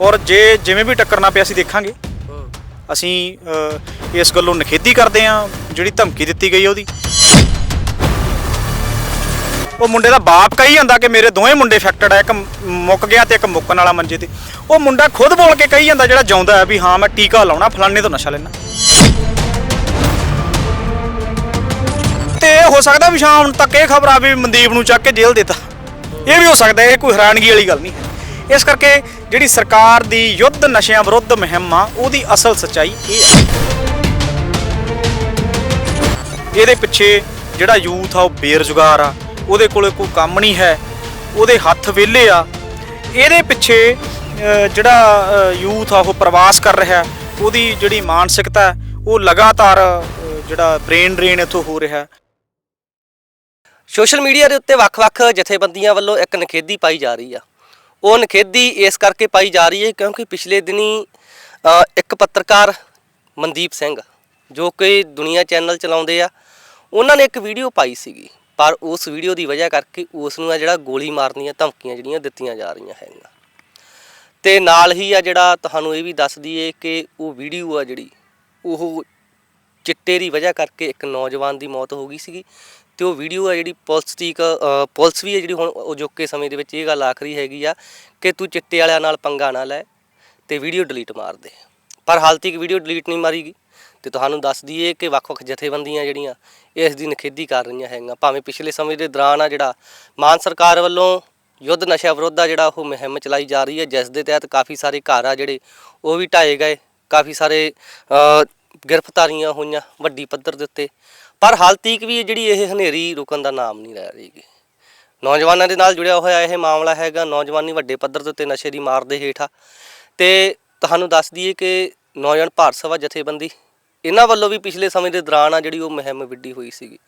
ਔਰ ਜੇ ਜਿਵੇਂ ਵੀ ਟੱਕਰਨਾ ਪਿਆ ਅਸੀਂ ਦੇਖਾਂਗੇ। ਅਸੀਂ ਅ, ਇਸ ਗੱਲੋਂ ਨਖੇਦੀ ਕਰਦੇ ਹਾਂ ਜਿਹੜੀ ਧਮਕੀ ਦਿੱਤੀ ਗਈ ਉਹਦੀ। ਉਹ ਮੁੰਡੇ ਦਾ ਬਾਪ ਕਹੀ ਜਾਂਦਾ ਕਿ ਮੇਰੇ ਦੋਵੇਂ ਮੁੰਡੇ ਫੈਕਟਡ ਆ ਇੱਕ ਮੁੱਕ ਗਿਆ ਤੇ ਇੱਕ ਮੁੱਕਣ ਵਾਲਾ ਮੰਜੇ ਤੇ। ਉਹ ਮੁੰਡਾ ਖੁਦ ਬੋਲ ਕੇ ਕਹੀ ਜਾਂਦਾ ਜਿਹੜਾ ਜਾਉਂਦਾ ਹੈ ਵੀ ਹਾਂ ਮੈਂ ਟੀਕਾ ਲਾਉਣਾ ਫਲਾਣੇ ਤੋਂ ਨਸ਼ਾ ਲੈਣਾ। ਤੇ ਇਹ ਹੋ ਸਕਦਾ ਵੀ ਸ਼ਾਮ ਤੱਕ ਇਹ ਖਬਰ ਆ ਵੀ ਮਨਦੀਪ ਨੂੰ ਚੱਕ ਕੇ ਜੇਲ੍ਹ ਦਿੱਤਾ। ਇਹ ਵੀ ਹੋ ਸਕਦਾ ਇਹ ਕੋਈ ਹੈਰਾਨਗੀ ਵਾਲੀ ਗੱਲ ਨਹੀਂ ਹੈ। ਇਸ ਕਰਕੇ ਜਿਹੜੀ ਸਰਕਾਰ ਦੀ ਯੁੱਧ ਨਸ਼ਿਆਂ ਵਿਰੁੱਧ ਮੁਹਿੰਮ ਆ, ਉਹਦੀ ਅਸਲ ਸੱਚਾਈ ਇਹ ਹੈ ਇਹਦੇ ਪਿੱਛੇ ਜਿਹੜਾ ਯੂਥ ਆ, ਉਹ ਬੇਰੁਜ਼ਗਾਰ ਆ, ਉਹਦੇ ਕੋਲੇ ਕੋਈ ਕੰਮ ਨਹੀਂ ਹੈ, ਉਹਦੇ ਹੱਥ ਵਿਹਲੇ ਆ। ਇਹਦੇ ਪਿੱਛੇ ਜਿਹੜਾ ਯੂਥ ਆ, ਉਹ ਪ੍ਰਵਾਸ ਕਰ ਰਿਹਾ, ਉਹਦੀ ਜਿਹੜੀ ਮਾਨਸਿਕਤਾ ਉਹ ਲਗਾਤਾਰ ਜਿਹੜਾ ਬ੍ਰੇਨ ਡਰੇਨ ਇਥੋਂ ਹੋ ਰਿਹਾ। ਸੋਸ਼ਲ ਮੀਡੀਆ ਦੇ ਉੱਤੇ ਵੱਖ-ਵੱਖ ਜਥੇਬੰਦੀਆਂ ਵੱਲੋਂ ਇੱਕ ਨਖੇਦੀ ਪਾਈ ਜਾ ਰਹੀ ਆ। ਉਹ ਨਖੇਦੀ ਇਸ ਕਰਕੇ ਪਾਈ ਜਾ ਰਹੀ ਹੈ ਕਿਉਂਕਿ ਪਿਛਲੇ ਦਿਨੀ ਇੱਕ ਪੱਤਰਕਾਰ ਮਨਦੀਪ ਸਿੰਘ, ਜੋ ਕਿ ਦੁਨੀਆ ਚੈਨਲ ਚਲਾਉਂਦੇ ਆ, ਉਹਨਾਂ ਨੇ ਇੱਕ ਵੀਡੀਓ ਪਾਈ ਸੀਗੀ, ਪਰ ਉਸ ਵੀਡੀਓ ਦੀ ਵਜ੍ਹਾ ਕਰਕੇ ਉਸ ਨੂੰ ਆ ਜਿਹੜਾ ਗੋਲੀ ਮਾਰਨ ਦੀਆਂ ਧਮਕੀਆਂ ਜਿਹੜੀਆਂ ਦਿੱਤੀਆਂ ਜਾ ਰਹੀਆਂ ਹੈਗੀਆਂ ਤੇ ਨਾਲ ਹੀ ਆ ਜਿਹੜਾ ਤੁਹਾਨੂੰ ਇਹ ਵੀ ਦੱਸ ਦਈਏ ਕਿ ਉਹ ਵੀਡੀਓ ਆ ਜਿਹੜੀ, ਉਹ ਚਿੱਟੇ ਦੀ ਵਜ੍ਹਾ ਕਰਕੇ ਇੱਕ ਨੌਜਵਾਨ ਦੀ ਮੌਤ ਹੋ ਗਈ ਸੀਗੀ ਤੇ ਉਹ ਵੀਡੀਓ ਆ ਜਿਹੜੀ ਪੁਲਿਸ ਦੀ ਇੱਕ, ਅ, ਪੁਲਿਸ ਵੀ ਹੈ ਜਿਹੜੀ ਹੁਣ ਅਜੋਕੇ ਸਮੇਂ ਦੇ ਵਿੱਚ ਇਹ ਗੱਲ ਆਖਰੀ ਹੈਗੀ ਆ ਕਿ ਤੂੰ ਚਿੱਟੇ ਵਾਲਿਆਂ ਨਾਲ ਪੰਗਾ ਨਾ ਲੈ ਤੇ ਵੀਡੀਓ ਡਿਲੀਟ ਮਾਰ ਦੇ। ਪਰ ਹਾਲ ਤੱਕ ਵੀਡੀਓ ਡਿਲੀਟ ਨਹੀਂ ਮਾਰੀ ਗਈ। ਤੇ ਤੁਹਾਨੂੰ ਦੱਸ ਦਈਏ ਕਿ ਵੱਖ-ਵੱਖ ਜਥੇਬੰਦੀਆਂ ਜਿਹੜੀਆਂ ਇਸ ਦੀ ਨਿਖੇਧੀ ਕਰ ਰਹੀਆਂ ਹੈਗੀਆਂ। ਭਾਵੇਂ ਪਿਛਲੇ ਸਮੇਂ ਦੇ ਦੌਰਾਨ ਆ ਜਿਹੜਾ ਮਾਨ ਸਰਕਾਰ ਵੱਲੋਂ ਯੁੱਧ ਨਸ਼ਾ ਵਿਰੋਧ ਆ ਜਿਹੜਾ ਉਹ ਮੁਹਿੰਮ ਚਲਾਈ ਜਾ ਰਹੀ ਹੈ ਜਿਸ ਦੇ ਤਹਿਤ ਕਾਫੀ ਸਾਰੇ ਘਰ ਆ ਜਿਹੜੇ ਉਹ ਵੀ ਢਾਏ ਗਏ। ਕਾਫੀ ਸਾਰੇ ਅ, ਗ੍ਰਿਫਤਾਰੀਆਂ ਹੋਈਆਂ ਵੱਡੀ ਪੱਧਰ ਦੇ ਉੱਤੇ। ਪਰ ਹਾਲ ਤੀਕ ਵੀ ਜਿਹੜੀ ਇਹ ਹਨੇਰੀ ਰੁਕਣ ਦਾ ਨਾਮ ਨਹੀਂ ਲੈ ਰਹੀ ਨੌਜਵਾਨਾਂ ਦੇ ਨਾਲ ਜੁੜਿਆ ਹੋਇਆ ਇਹ ਮਾਮਲਾ ਹੈਗਾ, ਨੌਜਵਾਨੀ ਵੱਡੇ ਪੱਧਰ ਦੇ ਉੱਤੇ ਨਸ਼ੇ ਦੀ ਮਾਰ ਦੇ ਹੇਠ ਆ। ਤੇ ਤੁਹਾਨੂੰ ਦੱਸ ਦਈਏ ਕਿ ਨੌਜਵਾਨ ਭਾਰਤ ਸਭਾ ਜਥੇਬੰਦੀ ਇਹਨਾਂ ਵੱਲੋਂ ਵੀ ਪਿਛਲੇ ਸਮੇਂ ਦੇ ਦੌਰਾਨ ਆ ਜਿਹੜੀ ਉਹ ਮੁਹਿੰਮ ਵਿੱਢੀ ਹੋਈ ਸੀਗੀ।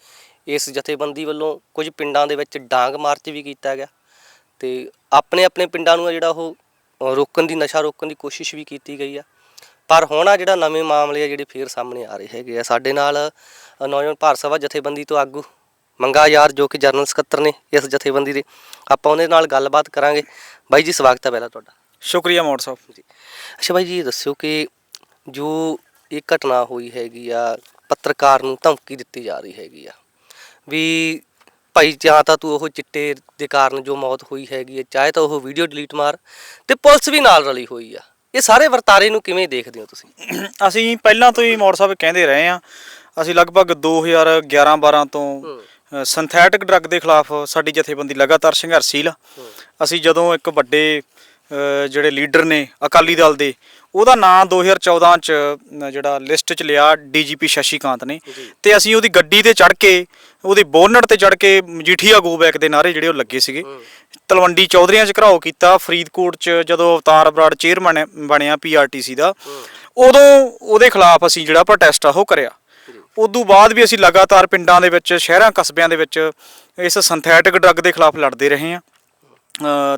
ਇਸ ਜਥੇਬੰਦੀ ਵੱਲੋਂ ਕੁਝ ਪਿੰਡਾਂ ਦੇ ਵਿੱਚ ਡਾਂਗ ਮਾਰਚ ਵੀ ਕੀਤਾ ਗਿਆ ਤੇ ਆਪਣੇ ਆਪਣੇ ਪਿੰਡਾਂ ਨੂੰ ਆ ਜਿਹੜਾ ਉਹ ਰੋਕਣ ਦੀ, ਨਸ਼ਾ ਰੋਕਣ ਦੀ ਕੋਸ਼ਿਸ਼ ਵੀ ਕੀਤੀ ਗਈ ਆ। ਪਰ ਹੁਣ ਆ ਜਿਹੜਾ ਨਵੇਂ ਮਾਮਲੇ ਆ ਜਿਹੜੇ ਫੇਰ ਸਾਹਮਣੇ ਆ ਰਹੇ ਹੈਗੇ ਆ। ਸਾਡੇ ਨਾਲ ਨੌਜਵਾਨ ਭਾਰਤ ਸਭਾ ਜਥੇਬੰਦੀ ਤੋਂ ਆਗੂ ਮੰਗਾ ਯਾਰ ਜੋ ਕਿ ਜਨਰਲ ਸਕੱਤਰ ਨੇ ਇਸ ਜਥੇਬੰਦੀ ਦੇ। ਆਪਾਂ ਉਹਦੇ ਨਾਲ ਗੱਲਬਾਤ ਕਰਾਂਗੇ। ਬਾਈ ਜੀ ਸਵਾਗਤ ਹੈ ਪਹਿਲਾਂ ਤੁਹਾਡਾ। ਸ਼ੁਕਰੀਆ ਮੋੜ ਸਾਹਿਬ। ਜੀ। ਅੱਛਾ ਬਾਈ ਜੀ ਦੱਸਿਓ ਕਿ ਜੋ ਇਹ ਘਟਨਾ ਹੋਈ ਹੈਗੀ ਆ ਪੱਤਰਕਾਰ ਨੂੰ ਧਮਕੀ ਦਿੱਤੀ ਜਾ ਰਹੀ ਹੈਗੀ ਆ ਵੀ ਭਾਈ ਜਾਂ ਤਾਂ ਤੂੰ ਉਹ ਚਿੱਟੇ ਦੇ ਕਾਰਨ ਜੋ ਮੌਤ ਹੋਈ ਹੈਗੀ ਹੈ ਚਾਹੇ ਤਾਂ ਉਹ ਵੀਡੀਓ ਡਿਲੀਟ ਮਾਰ ਤੇ ਪੁਲਿਸ ਵੀ ਨਾਲ ਰਲੀ ਹੋਈ ਆ। ਇਹ ਸਾਰੇ ਵਰਤਾਰੇ ਨੂੰ ਕਿਵੇਂ ਦੇਖਦੇ ਹੋ ਤੁਸੀਂ? ਅਸੀਂ ਪਹਿਲਾਂ ਤੋਂ ਹੀ ਮੋੜ ਸਾਹਿਬ ਕਹਿੰਦੇ ਰਹੇ ਆ ਅਸੀਂ ਲਗਭਗ 2011-12 ਤੋਂ ਸਿੰਥੈਟਿਕ ਡਰੱਗ ਦੇ ਖਿਲਾਫ ਸਾਡੀ ਜਥੇਬੰਦੀ ਲਗਾਤਾਰ ਸੰਘਰਸ਼ੀਲ ਅਸੀਂ ਜਦੋਂ ਇੱਕ ਵੱਡੇ ਜਿਹੜੇ ਲੀਡਰ ਨੇ ਅਕਾਲੀ ਦਲ ਦੇ ਉਹਦਾ ਨਾਂ 2014 ਚ ਜਿਹੜਾ ਲਿਸਟ ਚ ਲਿਆ ਡੀਜੀਪੀ ਸ਼ਸ਼ੀਕਾਂਤ ਨੇ। ਤੇ ਅਸੀਂ ਉਹਦੀ ਗੱਡੀ ਤੇ ਚੜ ਕੇ ਉਹਦੀ ਬੋਨਟ ਤੇ ਚੜ ਕੇ ਮਜੀਠੀਆ ਗੋ ਬੈਕ ਦੇ ਨਾਰੇ ਜਿਹੜੇ ਉਹ ਲੱਗੇ ਸੀਗੇ। ਤਲਵੰਡੀ ਚੌਧਰੀਆਂ ਚ ਘਰਾਓ ਕੀਤਾ ਫਰੀਦਕੋਟ ਚ ਜਦੋਂ ਅਵਤਾਰ ਬਰਾੜ ਚੇਅਰਮੈਨ ਬਣਿਆ ਪੀਆਰਟੀਸੀ ਦਾ। ਉਦੋਂ ਉਹਦੇ ਖਿਲਾਫ ਅਸੀਂ ਜਿਹੜਾ ਪ੍ਰੋਟੈਸਟ ਆ ਉਹ ਕਰਿਆ। ਉਦੋਂ ਬਾਅਦ ਵੀ ਅਸੀਂ ਲਗਾਤਾਰ ਪਿੰਡਾਂ ਦੇ ਵਿੱਚ ਸ਼ਹਿਰਾਂ ਕਸਬਿਆਂ ਦੇ ਵਿੱਚ ਇਸ ਸਿੰਥੈਟਿਕ ਡਰੱਗ ਦੇ ਖਿਲਾਫ ਲੜਦੇ ਰਹੇ ਹਾਂ।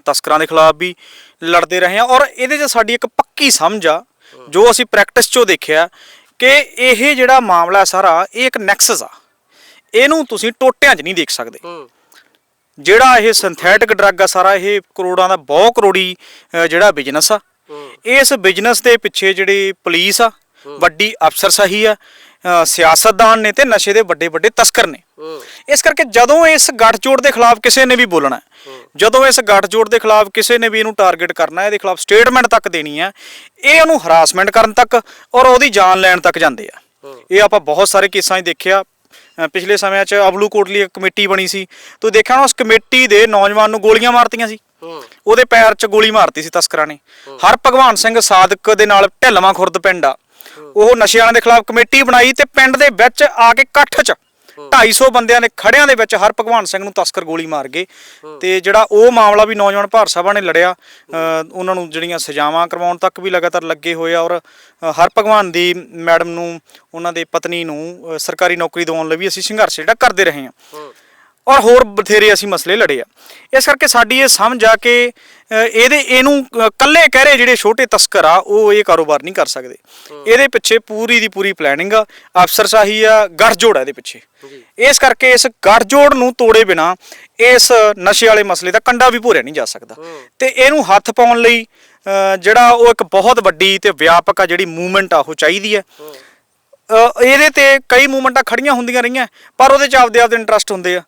ਤਸਕਰਾਂ ਦੇ ਖਿਲਾਫ ਵੀ ਲੜਦੇ ਰਹੇ ਹਾਂ ਔਰ ਇਹਦੇ 'ਚ ਸਾਡੀ ਇੱਕ ਪੱਕੀ ਸਮਝ ਆ ਜੋ ਅਸੀਂ ਪ੍ਰੈਕਟਿਸ 'ਚੋਂ ਦੇਖਿਆ ਕਿ ਇਹ ਜਿਹੜਾ ਮਾਮਲਾ ਸਾਰਾ ਇਹ ਇੱਕ ਨੈਕਸਸ ਆ। ਇਹਨੂੰ ਤੁਸੀਂ ਟੋਟਿਆਂ 'ਚ ਨਹੀਂ ਦੇਖ ਸਕਦੇ। ਜਿਹੜਾ ਇਹ ਸਿੰਥੈਟਿਕ ਡਰੱਗ ਆ ਸਾਰਾ ਇਹ ਕਰੋੜਾਂ ਦਾ ਬਹੁਤ ਕਰੋੜੀ ਜਿਹੜਾ ਬਿਜ਼ਨਸ ਆ। ਇਸ ਬਿਜ਼ਨਸ ਦੇ ਪਿੱਛੇ ਜਿਹੜੀ ਪੁਲਿਸ ਆ ਵੱਡੀ ਅਫਸਰਸ਼ਾਹੀ ਆ ਅ, ਸਿਆਸਤਦਾਨ ਨੇ ਤੇ ਨਸ਼ੇ ਦੇ ਵੱਡੇ ਵੱਡੇ ਤਸਕਰ ਨੇ। ਇਸ ਕਰਕੇ ਜਦੋਂ ਇਸ ਗੱਠਜੋੜ ਦੇ ਖਿਲਾਫ ਕਿਸੇ ਨੇ ਵੀ ਬੋਲਣਾ ਜਦੋਂ ਇਸ ਗੱਠਜੋੜ ਦੇ ਖਿਲਾਫ ਕਿਸੇ ਨੇ ਵੀ ਇਹਨੂੰ ਟਾਰਗੇਟ ਕਰਨਾ ਹੈ ਇਹਦੇ ਖਿਲਾਫ ਸਟੇਟਮੈਂਟ ਤੱਕ ਦੇਣੀ ਹੈ ਇਹ ਉਹਨੂੰ ਹਰਾਸਮੈਂਟ ਕਰਨ ਤੱਕ ਔਰ ਉਹਦੀ ਜਾਨ ਲੈਣ ਤੱਕ ਜਾਂਦੇ ਆ। ਇਹ ਆਪਾਂ ਬਹੁਤ ਸਾਰੇ ਕੇਸਾਂ 'ਚ ਦੇਖਿਆ। ਪਿਛਲੇ ਸਮਿਆਂ 'ਚ ਅਬਲੂ ਕੋਟਲੀ ਇੱਕ ਕਮੇਟੀ ਬਣੀ ਸੀ। ਤੁਸੀਂ ਦੇਖਿਆ ਨਾ ਉਸ ਕਮੇਟੀ ਦੇ ਨੌਜਵਾਨ ਨੂੰ ਗੋਲੀਆਂ ਮਾਰਤੀਆਂ ਸੀ? ਉਹਦੇ ਪੈਰ 'ਚ ਗੋਲੀ ਮਾਰਤੀ ਸੀ ਤਸਕਰਾਂ ਨੇ। ਹਰ ਭਗਵਾਨ ਸਿੰਘ ਸਾਦਕ ਦੇ ਨਾਲ ਢਿੱਲਵਾਂ ਖੁਰਦ ਪਿੰਡ ਆ। ਉਹ ਨਸ਼ੇ ਵਾਲਿਆਂ ਦੇ ਖਿਲਾਫ ਕਮੇਟੀ ਬਣਾਈ ਤੇ ਪਿੰਡ ਦੇ ਵਿੱਚ ਆ ਕੇ ਇਕੱਠ 'ਚ 250 ਬੰਦਿਆਂ ਨੇ ਖੜਿਆਂ ਦੇ ਵਿੱਚ ਹਰ ਭਗਵਾਨ ਸਿੰਘ ਨੂੰ ਤਸਕਰ ਗੋਲੀ ਮਾਰ ਗਏ। ਤੇ ਜਿਹੜਾ ਉਹ ਮਾਮਲਾ ਵੀ ਨੌਜਵਾਨ ਭਾਰਤ ਸਭਾ ਨੇ ਲੜਿਆ ਉਹਨਾਂ ਨੂੰ ਜਿਹੜੀਆਂ ਸਜ਼ਾਵਾਂ ਕਰਵਾਉਣ ਤੱਕ ਵੀ ਲਗਾਤਾਰ ਲੱਗੇ ਹੋਏ ਆ ਔਰ ਹਰ ਭਗਵਾਨ ਦੀ ਮੈਡਮ ਨੂੰ ਉਹਨਾਂ ਦੇ ਪਤਨੀ ਨੂੰ ਸਰਕਾਰੀ ਨੌਕਰੀ ਦਿਵਾਉਣ ਲਈ ਵੀ ਅਸੀਂ ਸੰਘਰਸ਼ ਜਿਹੜਾ ਕਰਦੇ ਰਹੇ ਹਾਂ। ਔਰ ਹੋਰ ਬਥੇਰੇ ਅਸੀਂ ਮਸਲੇ ਲੜੇ ਆ। ਇਸ ਕਰਕੇ ਸਾਡੀ ਇਹ ਸਮਝ ਆ ਕਿ ਇਹਦੇ ਇਹਨੂੰ ਕੱਲੇ ਕਹਿਰੇ ਜਿਹੜੇ ਛੋਟੇ ਤਸਕਰ ਆ ਉਹ ਇਹ ਕਾਰੋਬਾਰ ਨਹੀਂ ਕਰ ਸਕਦੇ। ਇਹਦੇ ਪਿੱਛੇ ਪੂਰੀ ਦੀ ਪੂਰੀ ਪਲੈਨਿੰਗ ਆ ਅਫਸਰਸ਼ਾਹੀ ਆ ਗੱਠਜੋੜ ਆ ਇਹਦੇ ਪਿੱਛੇ। ਇਸ ਕਰਕੇ ਇਸ ਗੱਠਜੋੜ ਨੂੰ ਤੋੜੇ ਬਿਨਾ ਇਸ ਨਸ਼ੇ ਵਾਲੇ ਮਸਲੇ ਦਾ ਕੰਡਾ ਵੀ ਭੋਰਿਆ ਨਹੀਂ ਜਾ ਸਕਦਾ। ਤੇ ਇਹਨੂੰ ਹੱਥ ਪਾਉਣ ਲਈ ਜਿਹੜਾ ਉਹ ਇੱਕ ਬਹੁਤ ਵੱਡੀ ਤੇ ਵਿਆਪਕ ਆ ਜਿਹੜੀ ਮੂਵਮੈਂਟ ਆ ਉਹ ਚਾਹੀਦੀ ਹੈ। ਇਹਦੇ ਤੇ ਕਈ ਮੂਵਮੈਂਟਾਂ ਖੜੀਆਂ ਹੁੰਦੀਆਂ ਰਹੀਆਂ ਪਰ ਉਹਦੇ ਚ ਆਪਦੇ ਆਪਦੇ ਇੰਟਰਸਟ ਹੁੰਦੇ ਆ।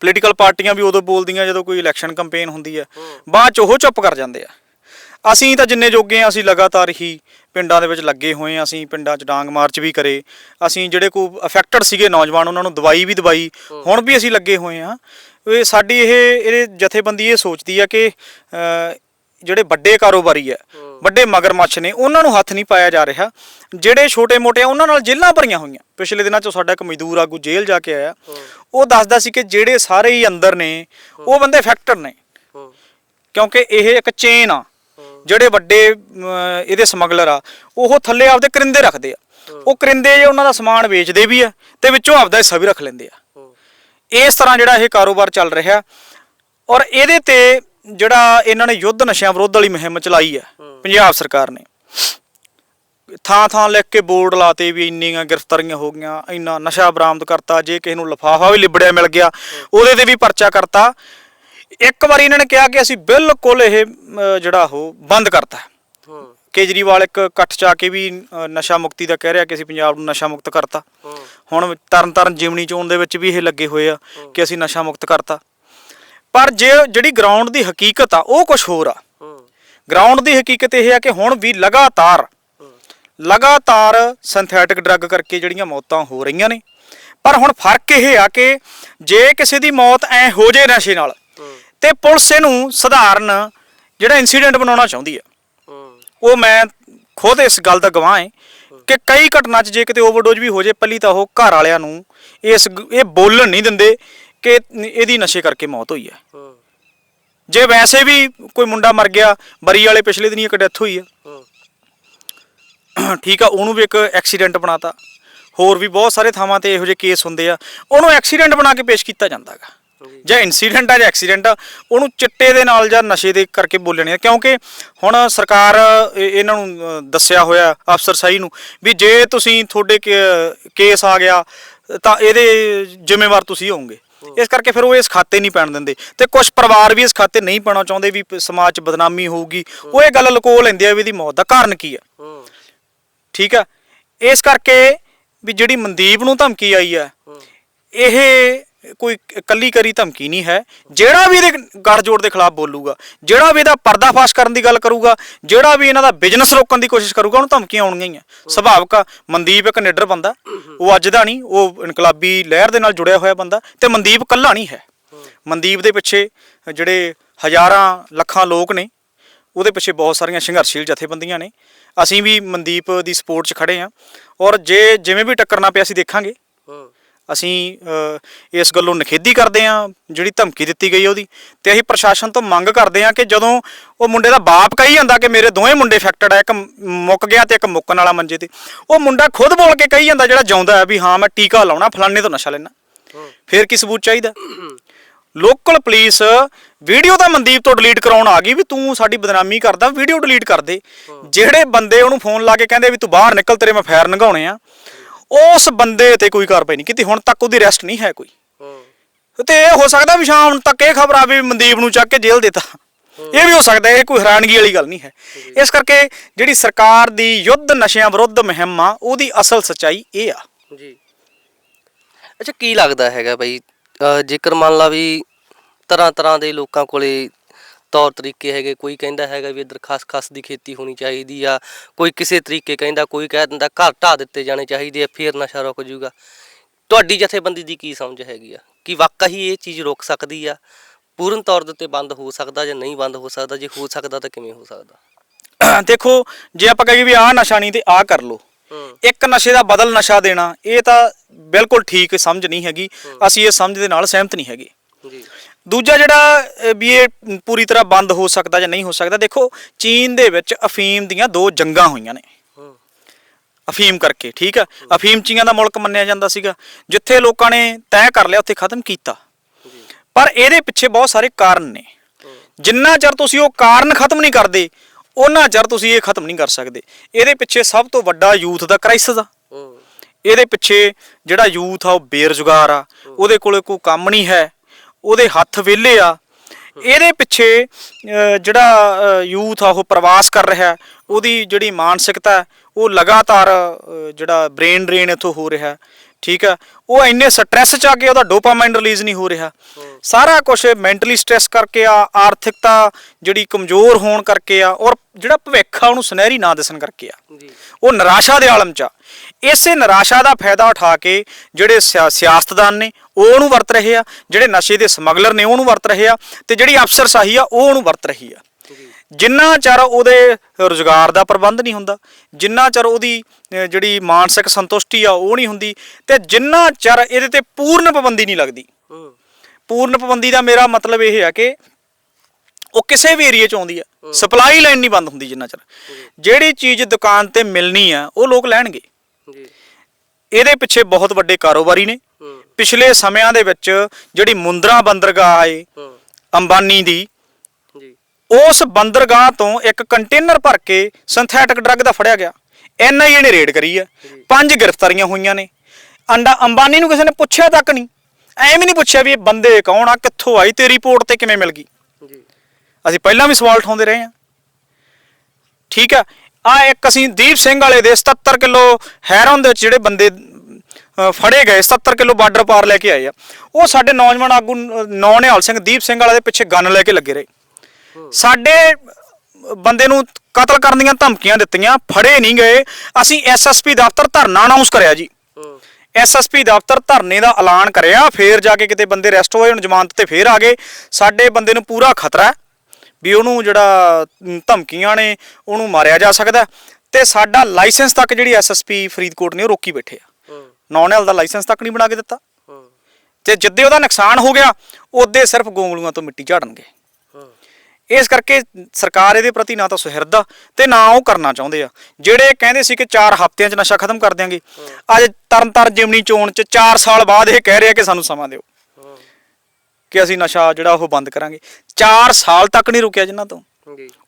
ਪੋਲੀਟੀਕਲ ਪਾਰਟੀਆਂ ਵੀ ਉਦੋਂ ਬੋਲਦੀਆਂ ਜਦੋਂ ਕੋਈ ਇਲੈਕਸ਼ਨ ਕੈਂਪੇਨ ਹੁੰਦੀ ਹੈ। ਬਾਅਦ ਚ ਉਹ ਚੁੱਪ ਕਰ ਜਾਂਦੇ ਆ। ਅਸੀਂ ਤਾਂ ਜਿੰਨੇ ਜੋਗੇ ਆ ਅਸੀਂ ਲਗਾਤਾਰ ਹੀ ਪਿੰਡਾਂ ਦੇ ਵਿੱਚ ਲੱਗੇ ਹੋਏ ਆ ਅਸੀਂ ਪਿੰਡਾਂ 'ਚ ਡਾਂਗ ਮਾਰਚ ਵੀ ਕਰੇ। ਅਸੀਂ ਜਿਹੜੇ ਕੋ ਅਫੈਕਟਡ ਸੀਗੇ ਨੌਜਵਾਨ ਉਹਨਾਂ ਨੂੰ ਦਵਾਈ ਵੀ ਦਵਾਈ। ਹੁਣ ਵੀ ਅਸੀਂ ਲੱਗੇ ਹੋਏ ਆ। ਇਹ ਸਾਡੀ ਇਹ ਇਹਦੇ ਜਥੇਬੰਦੀ ਇਹ ਸੋਚਦੀ ਆ ਕਿ ਜਿਹੜੇ ਵੱਡੇ ਕਾਰੋਬਾਰੀ ਆ ਵੱਡੇ ਮਗਰਮੱਛ ਨੇ ਉਹਨਾਂ ਨੂੰ ਹੱਥ ਨਹੀਂ ਪਾਇਆ ਜਾ ਰਿਹਾ। ਜਿਹੜੇ ਛੋਟੇ-ਮੋਟੇ ਆ ਉਹਨਾਂ ਨਾਲ ਜੇਲ੍ਹਾਂ ਭਰੀਆਂ ਹੋਈਆਂ। ਪਿਛਲੇ ਦਿਨਾਂ 'ਚ ਸਾਡਾ ਇੱਕ ਮਜ਼ਦੂਰ ਆਗੂ ਜੇਲ੍ਹ ਜਾ ਕੇ ਆਇਆ। ਉਹ ਦੱਸਦਾ ਸੀ ਕਿ ਜਿਹੜੇ ਸਾਰੇ ਹੀ ਅੰਦਰ ਨੇ ਉਹ ਬੰਦੇ ਫੈਕਟਰ ਨੇ। ਕਿਉਂਕਿ ਇਹ ਇੱਕ ਚੇਨ ਆ ਜਿਹੜੇ ਵੱਡੇ ਇਹਦੇ ਸਮਗਲਰ ਆ ਉਹ ਥੱਲੇ ਆਪਦੇ ਕਰਿੰਦੇ ਰੱਖਦੇ ਆ। ਉਹ ਕਰਿੰਦੇ ਜੇ ਉਹਨਾਂ ਦਾ ਸਮਾਨ ਵੇਚਦੇ ਵੀ ਆ ਤੇ ਵਿੱਚੋਂ ਆਪਦਾ ਹਿੱਸਾ ਵੀ ਰੱਖ ਲੈਂਦੇ ਆ। ਇਸ ਤਰ੍ਹਾਂ ਜਿਹੜਾ ਇਹ ਕਾਰੋਬਾਰ ਚੱਲ ਰਿਹਾ ਔਰ ਇਹਦੇ ਤੇ ਜਿਹੜਾ ਇਹਨਾਂ ਨੇ ਯੁੱਧ ਨਸ਼ਿਆਂ ਵਿਰੁੱਧ ਵਾਲੀ ਮੁਹਿੰਮ ਚਲਾਈ ਹੈ। ਪੰਜਾਬ ਸਰਕਾਰ ਨੇ। ਥਾਂ ਥਾਂ ਲਿਖ ਕੇ ਬੋਰਡ ਲਾਤੇ ਵੀ ਇੰਨੀਆਂ ਗ੍ਰਿਫਤਾਰੀਆਂ ਹੋ ਗਈਆਂ ਇੰਨਾ ਨਸ਼ਾ ਬਰਾਮਦ ਕਰਤਾ ਜੇ ਕਿਸੇ ਨੂੰ ਲਫਾਫਾ ਵੀ ਲਿਬੜਿਆ ਮਿਲ ਗਿਆ ਉਹਦੇ ਤੇ ਵੀ ਪਰਚਾ ਕਰਤਾ। ਇੱਕ ਵਾਰੀ ਇਹਨਾਂ ਨੇ ਕਿਹਾ ਕਿ ਅਸੀਂ ਬਿਲਕੁਲ ਇਹ ਜਿਹੜਾ ਉਹ ਬੰਦ ਕਰਤਾ। ਕੇਜਰੀਵਾਲ ਇੱਕ ਇਕੱਠ ਚ ਆ ਕੇ ਵੀ ਨਸ਼ਾ ਮੁਕਤੀ ਦਾ ਕਹਿ ਰਿਹਾ ਕਿ ਅਸੀਂ ਪੰਜਾਬ ਨੂੰ ਨਸ਼ਾ ਮੁਕਤ ਕਰਤਾ। ਹੁਣ ਤਰਨ ਤਾਰਨ ਜਿਮਣੀ ਚੋਣ ਦੇ ਵਿੱਚ ਵੀ ਇਹ ਲੱਗੇ ਹੋਏ ਆ ਕਿ ਅਸੀਂ ਨਸ਼ਾ ਮੁਕਤ ਕਰਤਾ। ਪਰ ਜੇ ਜਿਹੜੀ ਗਰਾਊਂਡ ਦੀ ਹਕੀਕਤ ਆ ਉਹ ਕੁਝ ਹੋਰ ਆ। ਗਰਾਊਂਡ ਦੀ ਹਕੀਕਤ ਇਹ ਆ ਕਿ ਹੁਣ ਵੀ ਲਗਾਤਾਰ ਲਗਾਤਾਰ ਸਿੰਥੈਟਿਕ ਡਰੱਗ ਕਰਕੇ ਜਿਹੜੀਆਂ ਮੌਤਾਂ ਹੋ ਰਹੀਆਂ ਨੇ। ਪਰ ਹੁਣ ਫ਼ਰਕ ਇਹ ਆ ਕਿ ਜੇ ਕਿਸੇ ਦੀ ਮੌਤ ਐ ਹੋ ਜੇ ਨਸ਼ੇ ਨਾਲ, ਤੇ ਪੁਲਿਸ ਇਹਨੂੰ ਸਧਾਰਨ ਜਿਹੜਾ ਇਨਸੀਡੈਂਟ ਬਣਾਉਣਾ ਚਾਹੁੰਦੀ ਆ। ਉਹ ਮੈਂ ਖੁਦ ਇਸ ਗੱਲ ਦਾ ਗਵਾਹ ਹਾਂ ਕਿ ਕਈ ਘਟਨਾ 'ਚ ਜੇ ਕਿਤੇ ਓਵਰਡੋਜ਼ ਵੀ ਹੋ ਜੇ ਪੱਲੀ ਤਾਂ ਉਹ ਘਰ ਵਾਲਿਆਂ ਨੂੰ ਇਸ ਇਹ ਬੋਲਣ ਨਹੀਂ ਦਿੰਦੇ ਕਿ ਇਹਦੀ ਨਸ਼ੇ ਕਰਕੇ ਮੌਤ ਹੋਈ ਹੈ ਜੇ ਵੈਸੇ ਵੀ ਕੋਈ ਮੁੰਡਾ ਮਰ ਗਿਆ, ਬਰੀ ਵਾਲੇ ਪਿਛਲੇ ਦਿਨੀ ਇੱਕ ਡੈਥ ਹੋਈ ਆ। ਠੀਕ ਆ, ਉਹਨੂੰ ਵੀ ਇੱਕ ਐਕਸੀਡੈਂਟ ਬਣਾਤਾ। ਹੋਰ ਵੀ ਬਹੁਤ ਸਾਰੇ ਥਾਵਾਂ ਤੇ ਇਹੋ ਜਿਹੇ ਕੇਸ ਹੁੰਦੇ ਆ। ਉਹਨੂੰ ਐਕਸੀਡੈਂਟ ਬਣਾ ਕੇ ਪੇਸ਼ ਕੀਤਾ ਜਾਂਦਾਗਾ ਜਾਂ ਇਨਸੀਡੈਂਟ ਆ, ਜਾਂ ਐਕਸੀਡੈਂਟ ਆ, ਉਹਨੂੰ ਚਿੱਟੇ ਦੇ ਨਾਲ ਜਾਂ ਨਸ਼ੇ ਦੇ ਕਰਕੇ ਬੋਲਣੇ ਆ ਕਿਉਂਕਿ ਹੁਣ ਸਰਕਾਰ ਇਹਨਾਂ ਨੂੰ ਦੱਸਿਆ ਹੋਇਆ ਅਫਸਰ ਸਹੀ ਨੂੰ ਵੀ ਜੇ ਤੁਸੀਂ ਤੁਹਾਡੇ ਕੇ- ਕੇਸ ਆ ਗਿਆ, ਤਾਂ ਇਹਦੇ ਜ਼ਿੰਮੇਵਾਰ ਤੁਸੀਂ ਹੋਵੋਗੇ। ਇਸ ਕਰਕੇ ਫਿਰ ਉਹ ਇਸ ਖਾਤੇ ਨਹੀਂ ਪੈਣ ਦਿੰਦੇ। ਤੇ ਕੁਝ ਪਰਿਵਾਰ ਵੀ ਇਸ ਖਾਤੇ ਨਹੀਂ ਪੈਣਾ ਚਾਹੁੰਦੇ ਵੀ ਸਮਾਜ 'ਚ ਬਦਨਾਮੀ ਹੋਊਗੀ। ਉਹ ਇਹ ਗੱਲ ਲੁਕੋ ਲੈਂਦੇ ਆ ਵੀ ਇਹਦੀ ਮੌਤ ਦਾ ਕਾਰਨ ਕੀ ਆ। ਠੀਕ ਆ? ਇਸ ਕਰਕੇ ਵੀ ਜਿਹੜੀ ਮਨਦੀਪ ਨੂੰ ਧਮਕੀ ਆਈ ਆ ਇਹ ਕੋਈ ਕੱਲੀ ਕਰੀ ਧਮਕੀ ਨਹੀਂ ਹੈ। ਜਿਹੜਾ ਵੀ ਇਹਦੇ ਗੱਠਜੋੜ ਦੇ ਖਿਲਾਫ ਬੋਲੂਗਾ ਜਿਹੜਾ ਵੀ ਇਹਦਾ ਪਰਦਾਫਾਸ਼ ਕਰਨ ਦੀ ਗੱਲ ਕਰੂਗਾ ਜਿਹੜਾ ਵੀ ਇਹਨਾਂ ਦਾ ਬਿਜ਼ਨਸ ਰੋਕਣ ਦੀ ਕੋਸ਼ਿਸ਼ ਕਰੂਗਾ ਉਹਨੂੰ ਧਮਕੀਆਂ ਆਉਣਗੀਆਂ ਹੀ ਆ। ਸੁਭਾਵਕ ਮਨਦੀਪ ਇੱਕ ਨਿਡਰ ਬੰਦਾ ਉਹ ਅੱਜ ਦਾ ਨਹੀਂ ਉਹ ਇਨਕਲਾਬੀ ਲਹਿਰ ਦੇ ਨਾਲ ਜੁੜਿਆ ਹੋਇਆ ਬੰਦਾ ਤੇ ਮਨਦੀਪ ਕੱਲਾ ਨਹੀਂ ਹੈ। ਮਨਦੀਪ ਦੇ ਪਿੱਛੇ ਜਿਹੜੇ ਹਜ਼ਾਰਾਂ ਲੱਖਾਂ ਲੋਕ ਨੇ ਉਹਦੇ ਪਿੱਛੇ ਬਹੁਤ ਸਾਰੀਆਂ ਸੰਘਰਸ਼ੀਲ ਜਥੇਬੰਦੀਆਂ ਨੇ। ਅਸੀਂ ਵੀ ਮਨਦੀਪ ਦੀ ਸਪੋਰਟ 'ਚ ਖੜੇ ਆ ਔਰ ਜੇ ਜਿਵੇਂ ਵੀ ਟੱਕਰਨਾ ਪਿਆ ਅਸੀਂ ਦੇਖਾਂਗੇ। ਅਸੀਂ ਇਸ ਗੱਲੋਂ ਨਖੇਦੀ ਕਰਦੇ ਆ ਜਿਹੜੀ ਧਮਕੀ ਦਿੱਤੀ ਗਈ ਉਹਦੀ ਤੇ ਅਸੀਂ ਪ੍ਰਸ਼ਾਸਨ ਤੋਂ ਮੰਗ ਕਰਦੇ ਆ ਕਿ ਜਦੋਂ ਉਹ ਮੁੰਡੇ ਦਾ ਬਾਪ ਕਹੀ ਜਾਂਦਾ ਕਿ ਮੇਰੇ ਦੋਵੇਂ ਮੁੰਡੇ ਫੈਕਟਡ ਆ ਇੱਕ ਮੁੱਕ ਗਿਆ ਤੇ ਇੱਕ ਮੁੱਕਣ ਵਾਲਾ ਮੰਜੇ ਤੇ ਉਹ ਮੁੰਡਾ ਖੁਦ ਬੋਲ ਕੇ ਕਹੀ ਜਾਂਦਾ ਜਿਹੜਾ ਜਾਉਂਦਾ ਹੈ ਵੀ ਹਾਂ ਮੈਂ ਟੀਕਾ ਲਾਉਣਾ ਫਲਾਣੇ ਤੋਂ ਨਸ਼ਾ ਲੈਣਾ ਫੇਰ ਕੀ ਸਬੂਤ ਚਾਹੀਦਾ? ਲੋਕਲ ਪੁਲਿਸ ਵੀਡੀਓ ਤਾਂ ਮਨਦੀਪ ਤੋਂ ਡਿਲੀਟ ਕਰਾਉਣ ਆ ਗਈ ਵੀ ਤੂੰ ਸਾਡੀ ਬਦਨਾਮੀ ਕਰਦਾ ਵੀਡੀਓ ਡਿਲੀਟ ਕਰ ਦੇ। ਜਿਹੜੇ ਬੰਦੇ ਉਹਨੂੰ ਫੋਨ ਲਾ ਕੇ ਕਹਿੰਦੇ ਵੀ ਤੂੰ ਬਾਹਰ ਨਿਕਲ ਤੇਰੇ ਮੈਂ ਫੈਰ ਨਗਾਉਣੇ ਆ ਉਸ ਬੰਦੇ ਤੇ ਕੋਈ ਕਾਰਵਾਈ ਨਹੀਂ ਕੀਤੀ ਹੁਣ ਤੱਕ ਉਹਦੀ ਅਰੈਸਟ ਨਹੀਂ ਹੈ ਕੋਈ। ਤੇ ਇਹ ਹੋ ਸਕਦਾ ਵੀ ਸ਼ਾਮ ਤੱਕ ਇਹ ਖਬਰ ਆਵੇ ਵੀ ਮਨਦੀਪ ਨੂੰ ਚੱਕ ਕੇ ਜੇਲ੍ਹ ਦਿੱਤਾ। ਇਹ ਵੀ ਹੋ ਸਕਦਾ ਇਹ ਕੋਈ ਹੈਰਾਨਗੀ ਵਾਲੀ ਗੱਲ ਨਹੀਂ ਹੈ। ਇਸ ਕਰਕੇ ਜਿਹੜੀ ਸਰਕਾਰ ਦੀ ਯੁੱਧ ਨਸ਼ਿਆਂ ਵਿਰੁੱਧ ਮੁਹਿੰਮ ਆ ਉਹਦੀ ਅਸਲ ਸਚਾਈ ਇਹ ਆ। ਜੀ। ਅੱਛਾ ਕੀ ਲੱਗਦਾ ਹੈਗਾ ਬਈ? ਜੇਕਰ ਮੰਨ ਲਾ ਵੀ ਤਰ੍ਹਾਂ ਤਰ੍ਹਾਂ ਦੇ ਲੋਕਾਂ ਕੋਲੇ ਤੌਰ ਤਰੀਕੇ ਹੈਗੇ। ਕੋਈ ਕਹਿੰਦਾ ਹੈਗਾ ਵੀ ਇਧਰ ਖਸ ਖਸ ਦੀ ਖੇਤੀ ਹੋਣੀ ਚਾਹੀਦੀ ਆ। ਕੋਈ ਕਿਸੇ ਤਰੀਕੇ ਕਹਿੰਦਾ ਕੋਈ ਕਹਿ ਦਿੰਦਾ ਘਰ ਢਾਹ ਦਿੱਤੇ ਜਾਣੇ ਚਾਹੀਦੇ ਆ ਫੇਰ ਨਸ਼ਾ ਰੁਕ ਜਾਊਗਾ ਤੁਹਾਡੀ ਜਥੇਬੰਦੀ ਦੀ ਕੀ ਸਮਝ ਹੈਗੀ ਆ? ਕਿ ਵਾਕਈ ਹੀ ਇਹ ਚੀਜ਼ ਰੁਕ ਸਕਦੀ ਆ? ਪੂਰਨ ਤੌਰ ਦੇ ਉੱਤੇ ਬੰਦ ਹੋ ਸਕਦਾ ਜਾਂ ਨਹੀਂ ਬੰਦ ਹੋ ਸਕਦਾ? ਜੇ ਹੋ ਸਕਦਾ ਤਾਂ ਕਿਵੇਂ ਹੋ ਸਕਦਾ? ਦੇਖੋ ਜੇ ਆਪਾਂ ਕਹੀਏ ਵੀ ਆਹ ਨਸ਼ਾ ਨਹੀਂ ਤੇ ਆਹ ਕਰ ਲੋ ਇੱਕ ਨਸ਼ੇ ਦਾ ਬਦਲ ਨਸ਼ਾ ਦੇਣਾ ਇਹ ਤਾਂ ਬਿਲਕੁਲ ਠੀਕ ਸਮਝ ਨਹੀਂ ਹੈਗੀ। ਅਸੀਂ ਇਸ ਸਮਝ ਦੇ ਨਾਲ ਸਹਿਮਤ ਨਹੀਂ ਹੈਗੇ। ਦੂਜਾ ਜਿਹੜਾ ਵੀ ਇਹ ਪੂਰੀ ਤਰ੍ਹਾਂ ਬੰਦ ਹੋ ਸਕਦਾ ਜਾਂ ਨਹੀਂ ਹੋ ਸਕਦਾ ਦੇਖੋ ਚੀਨ ਦੇ ਵਿੱਚ ਅਫੀਮ ਦੀਆਂ ਦੋ ਜੰਗਾਂ ਹੋਈਆਂ ਨੇ। ਅਫੀਮ ਕਰਕੇ ਠੀਕ ਆ? ਅਫੀਮ ਚੀਆਂ ਦਾ ਮੁਲਕ ਮੰਨਿਆ ਜਾਂਦਾ ਸੀਗਾ। ਜਿੱਥੇ ਲੋਕਾਂ ਨੇ ਤੈਅ ਕਰ ਲਿਆ ਉੱਥੇ ਖਤਮ ਕੀਤਾ। ਪਰ ਇਹਦੇ ਪਿੱਛੇ ਬਹੁਤ ਸਾਰੇ ਕਾਰਨ ਨੇ। ਜਿੰਨਾ ਚਿਰ ਤੁਸੀਂ ਉਹ ਕਾਰਨ ਖਤਮ ਨਹੀਂ ਕਰਦੇ ਉਹਨਾਂ ਚਿਰ ਤੁਸੀਂ ਇਹ ਖਤਮ ਨਹੀਂ ਕਰ ਸਕਦੇ। ਇਹਦੇ ਪਿੱਛੇ ਸਭ ਤੋਂ ਵੱਡਾ ਯੂਥ ਦਾ ਕ੍ਰਾਈਸਿਸ ਆ। ਇਹਦੇ ਪਿੱਛੇ ਜਿਹੜਾ ਯੂਥ ਆ ਉਹ ਬੇਰੁਜ਼ਗਾਰ ਆ। ਉਹਦੇ ਕੋਲੇ ਕੋਈ ਕੰਮ ਨਹੀਂ ਹੈ। ਉਹਦੇ ਹੱਥ ਵਿਹਲੇ ਆ। ਇਹਦੇ ਪਿੱਛੇ ਜਿਹੜਾ ਯੂਥ ਆ ਉਹ ਪ੍ਰਵਾਸ ਕਰ ਰਿਹਾ। ਉਹਦੀ ਜਿਹੜੀ ਮਾਨਸਿਕਤਾ ਉਹ ਲਗਾਤਾਰ ਜਿਹੜਾ ਬ੍ਰੇਨ ਡਰੇਨ ਇਥੋਂ ਹੋ ਰਿਹਾ। ਠੀਕ ਹੈ ਉਹ ਇੰਨੇ ਸਟ੍ਰੈਸ ਚ ਆ ਕੇ ਉਹਦਾ ਡੋਪਾਮਾਈਨ ਰਿਲੀਜ਼ ਨਹੀਂ ਹੋ ਰਿਹਾ। ਸਾਰਾ ਕੁਝ ਮੈਂਟਲੀ ਸਟ੍ਰੈਸ ਕਰਕੇ ਆ ਆਰਥਿਕਤਾ ਜਿਹੜੀ ਕਮਜ਼ੋਰ ਹੋਣ ਕਰਕੇ ਆ ਔਰ ਜਿਹੜਾ ਭਵਿੱਖ ਆ ਉਹਨੂੰ ਸੁਨਹਿਰੀ ਨਾ ਦਿਸਣ ਕਰਕੇ ਆ। ਉਹ ਨਿਰਾਸ਼ਾ ਦੇ ਆਲਮ ਚ ਆ। ਇਸੇ ਨਿਰਾਸ਼ਾ ਦਾ ਫਾਇਦਾ ਉਠਾ ਕੇ ਜਿਹੜੇ ਸਿਆ- ਸਿਆਸਤਦਾਨ ਨੇ ਉਹ ਉਹਨੂੰ ਵਰਤ ਰਹੇ ਆ ਜਿਹੜੇ ਨਸ਼ੇ ਦੇ ਸਮਗਲਰ ਨੇ ਉਹਨੂੰ ਵਰਤ ਰਹੇ ਆ ਤੇ ਜਿਹੜੀ ਅਫਸਰਸ਼ਾਹੀ ਆ ਉਹ ਉਹਨੂੰ ਵਰਤ ਰਹੀ ਆ। ਜਿੰਨਾ ਚਿਰ ਉਹਦੇ ਰੋਜ਼ਗਾਰ ਦਾ ਪ੍ਰਬੰਧ ਨਹੀਂ ਹੁੰਦਾ ਜਿੰਨਾ ਚਿਰ ਉਹਦੀ ਜਿਹੜੀ ਮਾਨਸਿਕ ਸੰਤੁਸ਼ਟੀ ਆ ਉਹ ਨਹੀਂ ਹੁੰਦੀ ਤੇ ਜਿੰਨਾ ਚਿਰ ਇਹਦੇ ਤੇ ਪੂਰਨ ਪਾਬੰਦੀ ਨਹੀਂ ਲੱਗਦੀ। ਪੂਰਨ ਪਾਬੰਦੀ ਦਾ ਮੇਰਾ ਮਤਲਬ ਇਹ ਹੈ ਕਿ ਉਹ ਕਿਸੇ ਵੀ ਏਰੀਆ 'ਚ ਆਉਂਦੀ ਆ ਸਪਲਾਈ ਲਾਈਨ ਨਹੀਂ ਬੰਦ ਹੁੰਦੀ ਜਿੰਨਾ ਚਿਰ। ਜਿਹੜੀ ਚੀਜ਼ ਦੁਕਾਨ ਤੇ ਮਿਲਣੀ ਆ ਉਹ ਲੋਕ ਲੈਣਗੇ। ਜੀ। ਇਹਦੇ ਪਿੱਛੇ ਬਹੁਤ ਵੱਡੇ ਕਾਰੋਬਾਰੀ ਨੇ ਪਿਛਲੇ ਸਮਿਆਂ ਦੇ ਵਿੱਚ ਜਿਹੜੀ ਮੁੰਦਰਾ ਬੰਦਰਗਾਹ ਆਏ ਹੂੰ। ਅੰਬਾਨੀ ਦੀ ਉਸ ਬੰਦਰਗਾਹ ਤੋਂ ਇੱਕ ਕੰਟੇਨਰ ਭਰ ਕੇ ਸਿੰਥੈਟਿਕ ਡਰੱਗ ਦਾ ਫੜਿਆ ਗਿਆ। ਐਨਆਈਏ ਨੇ ਰੇਡ ਕਰੀ ਹੈ ਪੰਜ ਗ੍ਰਿਫਤਾਰੀਆਂ ਹੋਈਆਂ ਨੇ। ਅੰਡਾ ਅੰਬਾਨੀ ਨੂੰ ਕਿਸੇ ਨੇ ਪੁੱਛਿਆ ਤੱਕ ਨਹੀਂ। ਐਵੇਂ ਨਹੀਂ ਪੁੱਛਿਆ ਵੀ ਇਹ ਬੰਦੇ ਕੌਣ ਆ ਕਿੱਥੋਂ ਆਈ ਤੇ ਰਿਪੋਰਟ ਤੇ ਕਿਵੇਂ ਮਿਲ ਗਈ। ਜੀ। ਅਸੀਂ ਪਹਿਲਾਂ ਵੀ ਸਵਾਲ ਉਠਾਉਂਦੇ ਰਹੇ ਹਾਂ। ਠੀਕ ਆ। ਆ ਇੱਕ ਅਸੀਂ ਦੀਪ ਸਿੰਘ ਵਾਲੇ ਦੇ 77 ਕਿਲੋ ਹੈਰੋਨ ਦੇ ਵਿੱਚ ਜਿਹੜੇ ਬੰਦੇ ਫੜੇ ਗਏ 77 ਕਿਲੋ ਬਾਰਡਰ ਪਾਰ ਲੈ ਕੇ ਆਏ ਆ। ਉਹ ਸਾਡੇ ਨੌਜਵਾਨ ਆਗੂ ਅ, ਨੌ ਨਿਹਾਲ ਸਿੰਘ ਦੀਪ ਸਿੰਘ ਵਾਲੇ ਦੇ ਪਿੱਛੇ ਗਨ ਲੈ ਕੇ ਲੱਗੇ ਰਹੇ। ਸਾਡੇ ਬੰਦੇ ਨੂੰ ਕਤਲ ਕਰਨ ਦੀਆਂ ਧਮਕੀਆਂ ਦਿੱਤੀਆਂ ਫੜੇ ਨਹੀਂ ਗਏ। ਅਸੀਂ ਐਸਐਸਪੀ ਦਫ਼ਤਰ ਧਰਨਾ ਅਨਾਉਂਸ ਕਰਿਆ ਜੀ। ਹੂੰ ਐਸਐਸਪੀ ਦਫ਼ਤਰ ਧਰਨੇ ਦਾ ਐਲਾਨ ਕਰਿਆ ਫੇਰ ਜਾ ਕੇ ਕਿਤੇ ਬੰਦੇ ਰੈਸਟ ਹੋਏ ਹੁਣ ਜ਼ਮਾਨਤ ਤੇ ਫੇਰ ਆ ਗਏ। ਸਾਡੇ ਬੰਦੇ ਨੂੰ ਪੂਰਾ ਖਤਰਾ ਵੀ ਉਹਨੂੰ ਜਿਹੜਾ ਧਮਕੀਆਂ ਨੇ ਉਹਨੂੰ ਮਾਰਿਆ ਜਾ ਸਕਦਾ ਹੈ। ਤੇ ਸਾਡਾ ਲਾਇਸੈਂਸ ਤੱਕ ਜਿਹੜੀ ਐਸਐਸਪੀ ਫਰੀਦਕੋਟ ਨੇ ਉਹ ਰੋਕੀ ਬੈਠੇ ਆ। ਹੂੰ ਨੌਨੈਲ ਦਾ ਲਾਇਸੈਂਸ ਤੱਕ ਨਹੀਂ ਬਣਾ ਕੇ ਦਿੱਤਾ। ਤੇ ਜਿੱਦੇ ਉਹਦਾ ਨੁਕਸਾਨ ਹੋ ਗਿਆ ਉਹਦੇ ਸਿਰਫ ਗੋਂਗਲੂਆਂ ਤੋਂ ਮਿੱਟੀ ਝਾੜਨਗੇ। ਇਸ ਕਰਕੇ ਸਰਕਾਰ ਇਹਦੇ ਪ੍ਰਤੀ ਨਾ ਤਾਂ ਸੁਹਿਰਦ ਆ ਤੇ ਨਾ ਉਹ ਕਰਨਾ ਚਾਹੁੰਦੇ ਆ। ਜਿਹੜੇ ਕਹਿੰਦੇ ਸੀ ਕਿ 4 ਹਫ਼ਤਿਆਂ 'ਚ ਨਸ਼ਾ ਖਤਮ ਕਰ ਦਿਆਂਗੇ ਅੱਜ ਤਰਨਤਾਰਨ ਜਿਮਨੀ ਚੋਣ 'ਚ 4 ਸਾਲ ਬਾਅਦ ਇਹ ਕਹਿ ਰਹੇ ਕਿ ਸਾਨੂੰ ਸਮਾਂ ਦਿਓ। ਕਿ ਅਸੀਂ ਨਸ਼ਾ ਜਿਹੜਾ ਉਹ ਬੰਦ ਕਰਾਂਗੇ। 4 ਸਾਲ ਤੱਕ ਨਹੀਂ ਰੁਕਿਆ ਜਿਨ੍ਹਾਂ ਤੋਂ।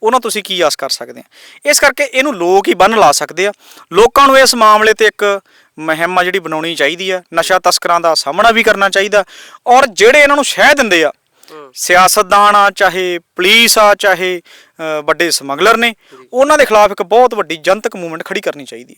ਉਹਨਾਂ ਤੁਸੀਂ ਕੀ ਆਸ ਕਰ ਸਕਦੇ ਆ? ਇਸ ਕਰਕੇ ਇਹਨੂੰ ਲੋਕ ਹੀ ਬੰਨ ਲਾ ਸਕਦੇ ਆ। ਲੋਕਾਂ ਨੂੰ ਇਸ ਮਾਮਲੇ ਤੇ ਇੱਕ ਮੁਹਿੰਮ ਆ ਜਿਹੜੀ ਬਣਾਉਣੀ ਚਾਹੀਦੀ ਆ ਨਸ਼ਾ ਤਸਕਰਾਂ ਦਾ ਸਾਹਮਣਾ ਵੀ ਕਰਨਾ ਚਾਹੀਦਾ। ਔਰ ਜਿਹੜੇ ਇਹਨਾਂ ਨੂੰ ਸ਼ਹਿ ਦਿੰਦੇ ਆ ਸਿਆਸਤਦਾਨ ਆ ਚਾਹੇ ਪੁਲਿਸ ਆ ਚਾਹੇ ਵੱਡੇ ਸਮਗਲਰ ਨੇ ਉਹਨਾਂ ਦੇ ਖਿਲਾਫ ਇੱਕ ਬਹੁਤ ਵੱਡੀ ਜਨਤਕ ਮੂਵਮੈਂਟ ਖੜੀ ਕਰਨੀ ਚਾਹੀਦੀ ਹੈ।